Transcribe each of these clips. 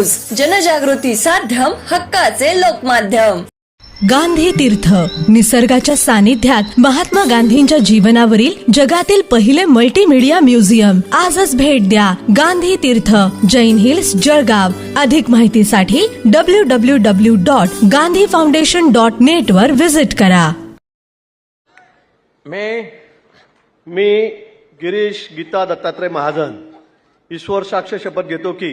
News. जनजागृती साध्यम हक्काचे लोकमाध्यम. गांधी तीर्थ. निसर्गाच्या सानिध्यात महात्मा गांधींच्या जीवनावरील जगातील पहिले मल्टीमीडिया म्युझियम आजच भेट द्या गांधी तीर्थ. जैन हिल्स जळगाव. अधिक माहितीसाठी W W W dot Gandhi foundation dot net वर विजिट करा. मी मी गिरीश गीता दत्तात्रय महाजन. ईश्वर साक्ष शपथ घेतो की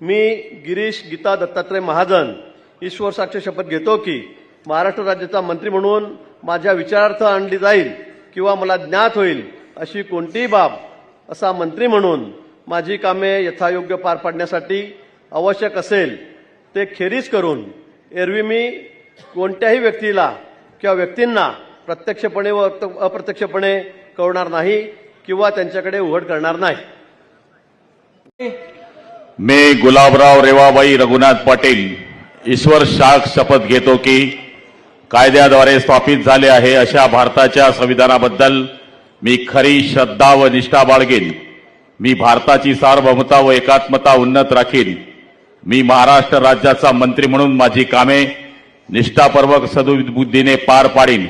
मी गिरीश गीता दत्तात्रय महाजन ईश्वर साक्ष शपथ घेतो की महाराष्ट्र राज्याचा मंत्री म्हणून माझ्या विचारार्थ आणली जाईल किंवा मला ज्ञात होईल अशी कोणतीही बाब असा मंत्री म्हणून माझी कामे यथायोग्य पार पाडण्यासाठी आवश्यक असेल ते खेरीज करून एरवी मी कोणत्याही व्यक्तीला किंवा व्यक्तींना प्रत्यक्षपणे व अप्रत्यक्षपणे कळणार नाही किंवा त्यांच्याकडे उघड करणार नाही. मी गुलाबराव रेवाबाई रघुनाथ पाटील ईश्वर शाख शपथ घेतो की कायद्याद्वारे स्थापित झाले आहे अशा भारताच्या संविधानाबद्दल मी खरी श्रद्धा व निष्ठा बाळगेन. मी भारताची सार्वभौमता व एकात्मता उन्नत राखीन. मी महाराष्ट्र राज्याचा मंत्री म्हणून माझी कामे निष्ठापूर्वक सदुबुद्धीने पार पाडीन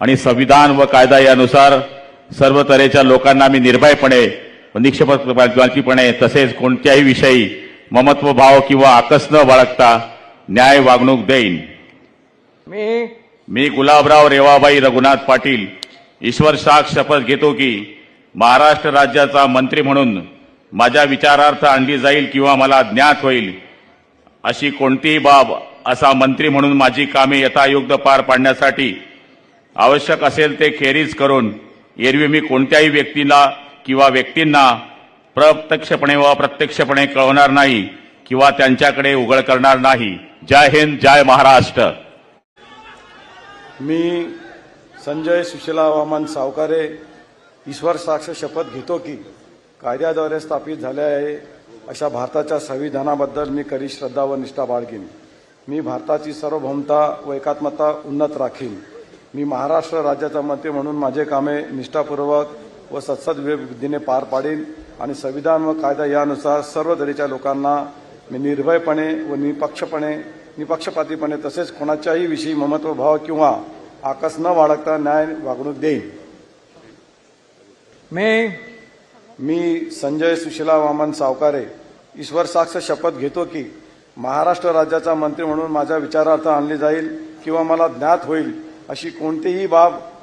आणि संविधान व कायदा यानुसार सर्व तऱ्हेच्या लोकांना मी निर्भयपणे व निक्षेपणे तसेच कोणत्याही विषयी ममत्व भाव किंवा आकस न बाळगता न्याय वागणूक देईन. मी मी गुलाबराव रेवाबाई रघुनाथ पाटील ईश्वर साख शपथ घेतो की महाराष्ट्र राज्याचा मंत्री म्हणून माझ्या विचारार्थ आणली जाईल किंवा मला ज्ञात होईल अशी कोणतीही बाब असा मंत्री म्हणून माझी कामे यथायोग्य पार पाडण्यासाठी आवश्यक असेल ते खेरीज करून एरवी मी कोणत्याही व्यक्तीला किंवा व्यक्तींना प्रत्यक्षपणे व अप्रत्यक्षपणे कळवणार नाही किंवा त्यांच्याकडे उघड करणार नाही. जय हिंद जय महाराष्ट्र. मी संजय सुशीला वामन सावकारे ईश्वर साक्ष शपथ घेतो की कायद्याद्वारे स्थापित झाले आहे अशा भारताच्या संविधानाबद्दल मी करी श्रद्धा व निष्ठा बाळगीन. मी भारताची सार्वभौमता व एकात्मता उन्नत राखीन. मी महाराष्ट्र राज्याचा मंत्री म्हणून माझे कामे निष्ठापूर्वक व सत्सद बुद्धीने पार पाडीन आणि संविधान व कायदा यानुसार सर्व दरीच्या लोकांना मी निर्भयपणे व निपक्षपणे निपक्षपातीपणे तसेच कोणाच्याही विषयी ममत्व भाव किंवा आकस न बाळगता न्याय वागणूक देईन. मी मी संजय सुशीला वामन सावकारे ईश्वर साक्ष शपथ घेतो की महाराष्ट्र राज्याचा मंत्री म्हणून माझ्या विचारार्थ आणली जाईल किंवा मला ज्ञात होईल अशी कोणतीही बाब